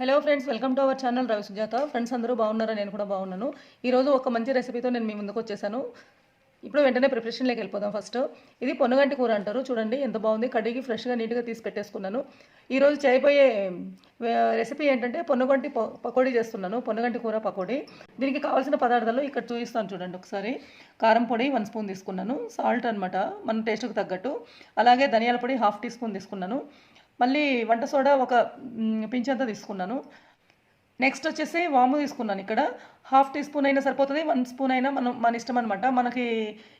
Hello friends welcome to our channel Ravi Sujatha friends అందరూ బాగున్నారా? నేను కూడా బాగున్నాను. ఈరోజు ఒక మంచి రెసిపీతో నేను మీ ముందుకు వచ్చేసాను. ఇప్పుడు వెంటనే ప్రిపరేషన్లోకి వెళ్ళిపోదాం ఫస్ట్ ఇది పొన్నగంటి కూర అంటారు. చూడండి ఎంత బాగుంది. కడిగి ఫ్రెష్గా నీట్గా తీసి పెట్టేసుకున్నాను. ఈరోజు చేయబోయే రెసిపీ ఏంటంటే పొన్నగంటి పకోడీ చేస్తున్నాను. పొన్నగంటి కూర పకోడీ. దీనికి కావాల్సిన పదార్థాలు ఇక్కడ చూపిస్తాను చూడండి ఒకసారి. కారం పొడి వన్ స్పూన్ తీసుకున్నాను. సాల్ట్ అనమాట మన టేస్ట్కి తగ్గట్టు. అలాగే ధనియాల పొడి హాఫ్ టీ స్పూన్ తీసుకున్నాను. మళ్ళీ వంట సోడా ఒక మ్, పించంతా తీసుకున్నాను. నెక్స్ట్ వచ్చేసి వాము తీసుకున్నాను ఇక్కడ. హాఫ్ టీ స్పూన్ అయినా సరిపోతుంది వన్ స్పూన్ అయినా మనం మన ఇష్టం అనమాట మనకి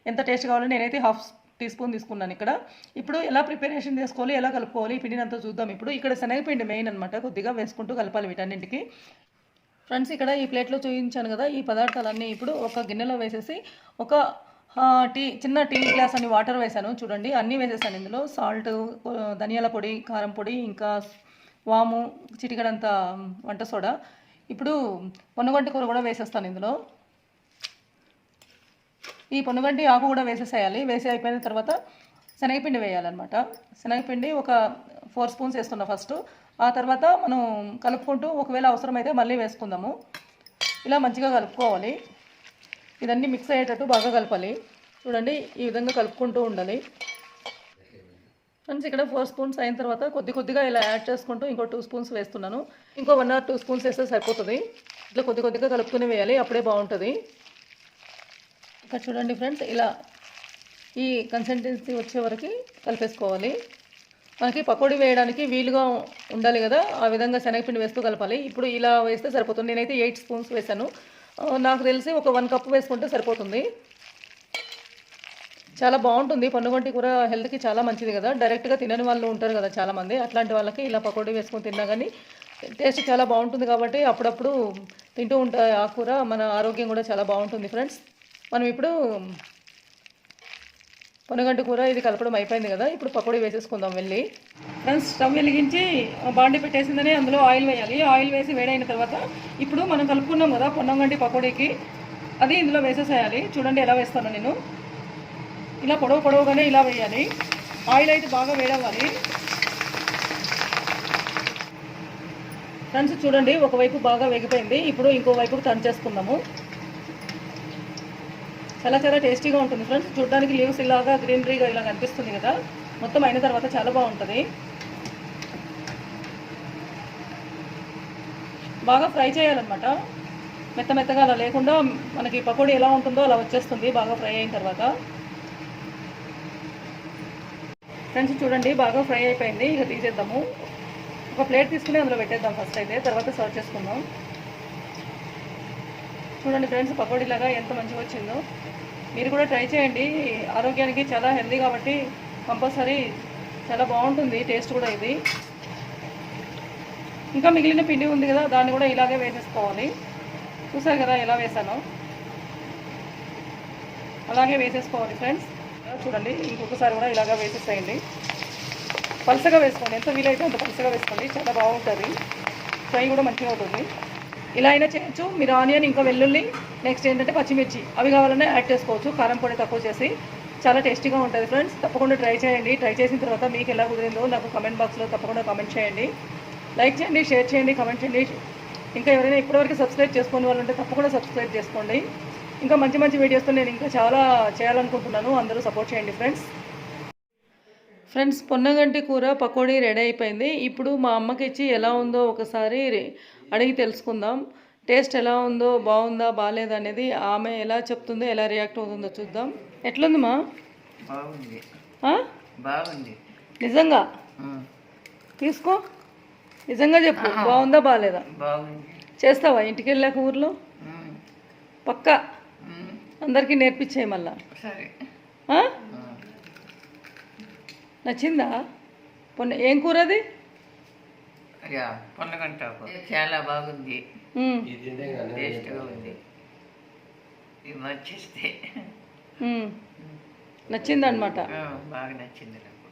ఎంత టేస్ట్ కావాలో నేనైతే హాఫ్ టీ స్పూన్ తీసుకున్నాను ఇక్కడ. ఇప్పుడు ఎలా ప్రిపరేషన్ చేసుకోవాలి ఎలా కలుపుకోవాలి పిండిని అంతా చూద్దాం. ఇప్పుడు ఇక్కడ శనగపిండి మెయిన్ అనమాట కొద్దిగా వేసుకుంటూ కలపాలి వీటన్నింటికి. ఫ్రెండ్స్ ఇక్కడ ఈ ప్లేట్లో చూపించాను కదా ఈ పదార్థాలన్నీ ఇప్పుడు ఒక గిన్నెలో వేసేసి ఒక టీ చిన్న టీ గ్లాస్ అని వాటర్ వేసాను చూడండి అన్నీ వేసేసాను ఇందులో. సాల్ట్ ధనియాల పొడి కారం పొడి ఇంకా వాము చిటికడంత వంట సోడా. ఇప్పుడు పొన్నగంటి కూర కూడా వేసేస్తాను ఇందులో. ఈ పొన్నగంటి ఆకు కూడా వేసేసేయాలి. వేసి అయిపోయిన తర్వాత శనగపిండి వేయాలన్నమాట. శనగపిండి ఒక ఫోర్ స్పూన్స్ వేస్తున్నా ఫస్ట్. ఆ తర్వాత మనం కలుపుకుంటూ ఒకవేళ అవసరమైతే మళ్ళీ వేసుకుందాము. ఇలా మంచిగా కలుపుకోవాలి. ఇదన్నీ మిక్స్ అయ్యేటట్టు బాగా కలపాలి. చూడండి ఈ విధంగా కలుపుకుంటూ ఉండాలి. ఫ్రెండ్స్ ఇక్కడ ఫోర్ స్పూన్స్ అయిన తర్వాత కొద్ది కొద్దిగా ఇలా యాడ్ చేసుకుంటూ ఇంకో టూ స్పూన్స్ వేస్తున్నాను. ఇంకో వన్ ఆర్ టూ స్పూన్స్ వేస్తే సరిపోతుంది. ఇట్లా కొద్ది కొద్దిగా కలుపుకుని వేయాలి అప్పుడే బాగుంటుంది. ఇక్కడ చూడండి ఫ్రెండ్స్ ఇలా ఈ కన్సిస్టెన్సీ వచ్చే వరకు కలిపేసుకోవాలి. మనకి పకోడీ వేయడానికి వీలుగా ఉండాలి కదా ఆ విధంగా శనగపిండి వేస్తూ కలపాలి. ఇప్పుడు ఇలా వేస్తే సరిపోతుంది. నేనైతే ఎయిట్ స్పూన్స్ వేసాను నాకు తెలిసి ఒక వన్ కప్ వేసుకుంటే సరిపోతుంది. చాలా బాగుంటుంది. పన్నుగొంటి కూర హెల్త్కి చాలా మంచిది కదా. డైరెక్ట్గా తినని వాళ్ళు ఉంటారు కదా చాలామంది. అట్లాంటి వాళ్ళకి ఇలా పకోడీ వేసుకొని తిన్నా కానీ టేస్ట్ చాలా బాగుంటుంది కాబట్టి అప్పుడప్పుడు తింటూ ఉంటాయి ఆ కూర మన ఆరోగ్యం కూడా చాలా బాగుంటుంది ఫ్రెండ్స్. మనం ఇప్పుడు పొనగంటి కూర ఇది కలపడం అయిపోయింది కదా ఇప్పుడు పకోడీ వేసేసుకుందాం వెళ్ళి. ఫ్రెండ్స్ స్టవ్ వెలిగించి బాండి పెట్టేసిందని అందులో ఆయిల్ వేయాలి. ఆయిల్ వేసి వేడైన తర్వాత ఇప్పుడు మనం కలుపుకున్నాం కదా పొన్నంగంటి పకోడీకి అది ఇందులో వేసేసేయాలి. చూడండి ఎలా వేస్తాను నేను. ఇలా పొడవు పొడవుగానే ఇలా వేయాలి. ఆయిల్ అయితే బాగా వేడవ్వాలి. ఫ్రెండ్స్ చూడండి ఒకవైపు బాగా వేగిపోయింది. ఇప్పుడు ఇంకో వైపు టర్న్ చేసుకుందాము. చాలా చాలా టేస్టీగా ఉంటుంది ఫ్రెండ్స్. చూడడానికి లీవ్స్ ఇలాగా గ్రీనరీగా ఇలా కనిపిస్తుంది కదా. మొత్తం అయిన తర్వాత చాలా బాగుంటుంది. బాగా ఫ్రై చేయాలన్నమాట. మెత్త మెత్తగా అలా లేకుండా మనకి పకోడీ ఎలా ఉంటుందో అలా వచ్చేస్తుంది బాగా ఫ్రై అయిన తర్వాత. ఫ్రెండ్స్ చూడండి బాగా ఫ్రై అయిపోయింది. ఇక తీసేద్దాము. ఒక ప్లేట్ తీసుకుని అందులో పెట్టేద్దాం ఫస్ట్ అయితే. తర్వాత సర్వ్ చేసుకుందాం. చూడండి ఫ్రెండ్స్ పకోడీ లాగా ఎంత మంచిగా వచ్చిందో. మీరు కూడా ట్రై చేయండి. ఆరోగ్యానికి చాలా హెల్దీ కాబట్టి కంపల్సరీ చాలా బాగుంటుంది టేస్ట్ కూడా ఇది. ఇంకా మిగిలిన పిండి ఉంది కదా దాన్ని కూడా ఇలాగే వేసేసుకోవాలి. చూసారు కదా ఎలా వేసాను. అలాగే వేసేసుకోవాలి ఫ్రెండ్స్. చూడండి ఇంకొకసారి కూడా ఇలాగా వేసేసేయండి. పలుసగా వేసుకోండి. ఎంత వీలైతే అంత పలుసగా వేసుకోండి. చాలా బాగుంటుంది. ఫ్రై కూడా మంచిగా ఉంటుంది ఇలా అయినా చేయొచ్చు. మీరు ఆనియన్ ఇంకా వెల్లుల్లి నెక్స్ట్ ఏంటంటే పచ్చిమిర్చి. అవి కావాలన్నా యాడ్ చేసుకోవచ్చు. కారం పొడి తక్కువ చేసి. చాలా టేస్టీగా ఉంటుంది ఫ్రెండ్స్. తప్పకుండా ట్రై చేయండి. ట్రై చేసిన తర్వాత మీకు ఎలా కుదిరిందో నాకు కమెంట్ బాక్స్లో తప్పకుండా కమెంట్ చేయండి. లైక్ చేయండి షేర్ చేయండి కమెంట్ చేయండి. ఇంకా ఎవరైనా ఇప్పటివరకు సబ్స్క్రైబ్ చేసుకునే వాళ్ళు ఉంటే తప్పకుండా సబ్స్క్రైబ్ చేసుకోండి. ఇంకా మంచి మంచి వీడియోస్తో నేను ఇంకా చాలా చేయాలనుకుంటున్నాను. అందరూ సపోర్ట్ చేయండి ఫ్రెండ్స్. ఫ్రెండ్స్ పొన్నగంటి కూర పకోడీ రెడీ అయిపోయింది. ఇప్పుడు మా అమ్మకి ఇచ్చి ఎలా ఉందో ఒకసారి అడిగి తెలుసుకుందాం. టేస్ట్ ఎలా ఉందో బాగుందా బాగాలేదా అనేది ఆమె ఎలా చెప్తుందో ఎలా రియాక్ట్ అవుతుందో చూద్దాం. ఎట్లుంది మా? బాగుంది. నిజంగా? తీసుకో. నిజంగా చెప్పు బాగుందా బాగాలేదా చేస్తావా? ఇంటికి వెళ్ళాక ఊర్లో? పక్కా? అందరికీ నేర్పించేయి మళ్ళా. సరే ఆ? ఉమ్, నచ్చిందా? పొన్న ఏం కూర అది యా పొన్నగంటాకు చాలా బాగుంది. టేస్ట్గా ఉంది ఇది మంచిస్తే ఉమ్. నచ్చిందన్నమాట. బాగా నచ్చింది నాకు.